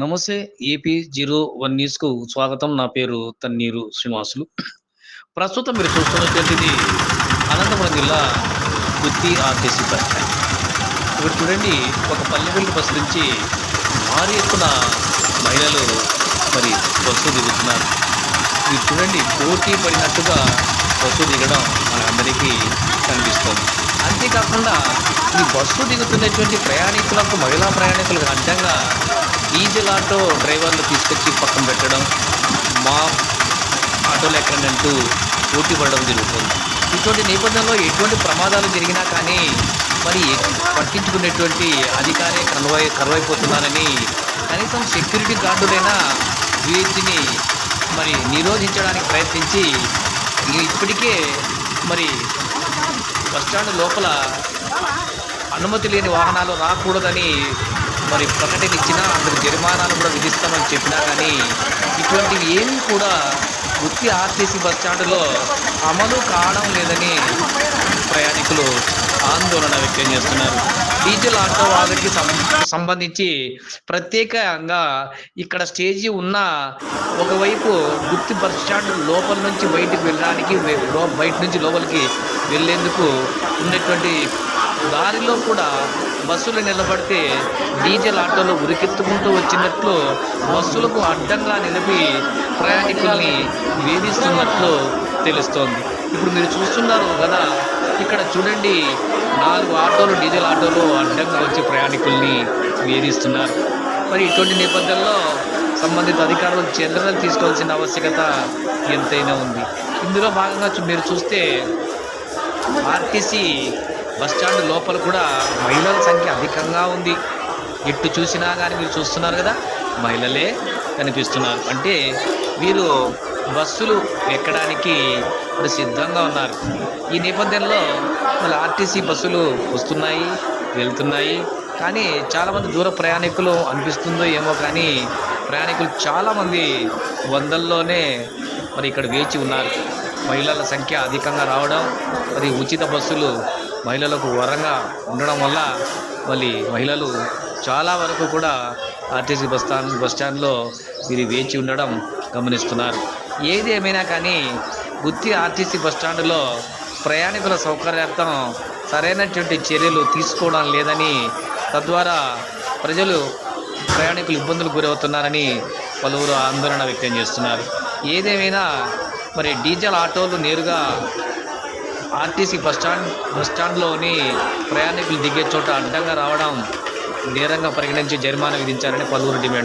నమస్తే AP zero one న్యూస్కు స్వాగతం. నా పేరు తన్నీరు శ్రీనివాసులు. ప్రస్తుతం మీరు చూస్తున్నటువంటిది అనంతపురం జిల్లా గుత్తి ఆర్టీసీ బస్ ఇక్కడ చూడండి ఒక పల్లెవెల్లి బస్సు నుంచి భారీ ఎత్తున మహిళలు మరి బస్సు దిగుతున్నారు. మీరు చూడండి పోటీ పడినట్టుగా బస్సు దిగడం మనందరికీ కనిపిస్తుంది. అంతేకాకుండా ఈ బస్సు దిగుతున్నటువంటి ప్రయాణికులకు మహిళా ప్రయాణికులకు అడ్డంగా డీజిల్ ఆటో డ్రైవర్లు తీసుకొచ్చి పక్కన పెట్టడం మా ఆటోలు ఎక్కండి అంటూ పోటీ పడడం జరుగుతుంది. ఇటువంటి నేపథ్యంలో ఎటువంటి ప్రమాదాలు జరిగినా కానీ మరి పట్టించుకునేటువంటి అధికారే కరువై కరువైపోతున్నారని కనీసం సెక్యూరిటీ గార్డులైనా వీటిని మరి నిరోధించడానికి ప్రయత్నించి ఇప్పటికే మరి బస్టాండ్ లోపల అనుమతి లేని వాహనాలు రాకూడదని మరి ప్రకటన ఇచ్చినా అందుకు జరిమానాలు కూడా విధిస్తామని చెప్పినా కానీ ఇటువంటివి ఏమీ కూడా వృత్తి ఆర్టీసీ బస్ స్టాండ్లో అమలు కావడం లేదని ప్రయాణికులు ఆందోళన వ్యక్తం చేస్తున్నారు. డీజిల్ ఆటో వాళ్ళకి సం- సంబంధించి ప్రత్యేకంగా ఇక్కడ స్టేజీ ఉన్న ఒకవైపు గుత్తి బస్ స్టాండ్ లోపల నుంచి బయటికి వెళ్ళడానికి బయట నుంచి లోపలికి వెళ్ళేందుకు ఉన్నటువంటి దారిలో కూడా బస్సులు నిలబడితే డీజిల్ ఆటోలు ఉరికెత్తుకుంటూ వచ్చినట్లు బస్సులకు అడ్డంగా నిలిపి ప్రయాణికుల్ని వేధిస్తున్నట్లు తెలుస్తోంది. ఇప్పుడు మీరు చూస్తున్నారు కదా ఇక్కడ చూడండి నాలుగు ఆటోలు డీజిల్ ఆటోలు అడ్డంగా వచ్చి ప్రయాణికుల్ని వేధిస్తున్నారు. మరి ఇటువంటి నేపథ్యంలో సంబంధిత అధికారులు చర్యలు తీసుకోవాల్సిన ఆవశ్యకత ఎంతైనా ఉంది. ఇందులో భాగంగా మీరు చూస్తే ఆర్టీసీ బస్ స్టాండ్ లోపల కూడా మహిళల సంఖ్య అధికంగా ఉంది. ఎటు చూసినా కానీ మీరు చూస్తున్నారు కదా మహిళలే కనిపిస్తున్నారు. అంటే వీరు బస్సులు ఎక్కడానికి ఇప్పుడు సిద్ధంగా ఉన్నారు. ఈ నేపథ్యంలో మళ్ళీ ఆర్టీసీ బస్సులు వస్తున్నాయి వెళ్తున్నాయి. కానీ చాలామంది దూర ప్రయాణికులు అనిపిస్తుందో ఏమో కానీ ప్రయాణికులు చాలామంది వందల్లోనే మరి ఇక్కడ వేచి ఉన్నారు. మహిళల సంఖ్య అధికంగా రావడం మరి ఉచిత బస్సులు మహిళలకు వరంగా ఉండడం వల్ల మళ్ళీ మహిళలు చాలా వరకు కూడా ఆర్టీసీ బస్ స్టాండ్ బస్ స్టాండ్లో వీరు వేచి ఉండడం గమనిస్తున్నారు. ఏది ఏమైనా కానీ గుత్తి ఆర్టీసీ బస్ స్టాండ్లో ప్రయాణికుల సౌకర్యార్థం సరైనటువంటి చర్యలు తీసుకోవడం లేదని తద్వారా ప్రజలు ప్రయాణికులు ఇబ్బందులు గురవుతున్నారని పలువురు ఆందోళన వ్యక్తం చేస్తున్నారు. ఏదేమైనా మరి డీజిల్ ఆటోలు నేరుగా ఆర్టీసీ బస్ స్టాండ్ బస్ స్టాండ్లోని ప్రయాణికులు దిగే చోట అడ్డంగా రావడం నేరంగా పరిగణించి జరిమానా విధించాలని పలువురు డిమాండ్